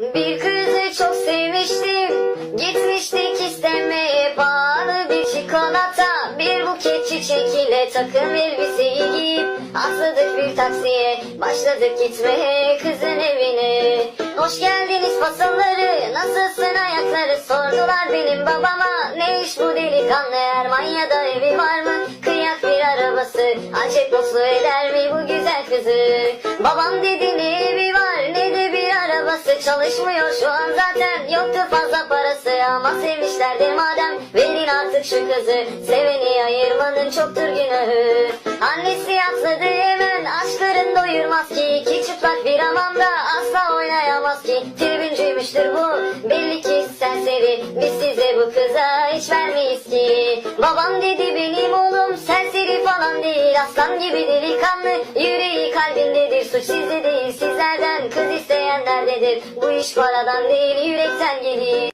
Bir kızı çok sevmiştim. Gitmiştik istemeye pahalı bir çikolata. Bir buket çiçek ile takım elbiseyi giyip Atladık bir taksiye. Başladık gitmeye kızın evine. Hoş geldiniz fasalları Nasılsın ayakları? Sordular benim babama Ne iş bu delikanlı? Ermanya'da evi var mı? Kıyak bir arabası. Açık mutlu eder mi bu güzel kızı? Babam dedi ne bir arabası Çalışmıyor şu an zaten yoktu fazla parası. Ama sevmişlerdi madem verin artık şu kızı. Seveni ayırmanın çoktur günahı. Annesi atladı hemen aşkların doyurmaz ki. İki çıplak bir hamamda asla oynayamaz ki. Tribüncüymüştür bu belli ki serseri Biz size bu kıza hiç vermeyiz ki. Babam dedi benim oğlum serseri falan değil. Aslan gibi delikanlı yüreği kalbindedir. Suç sizde değil sizlerden kız isteyenlerdedir Bu iş paradan değil yürekten gelir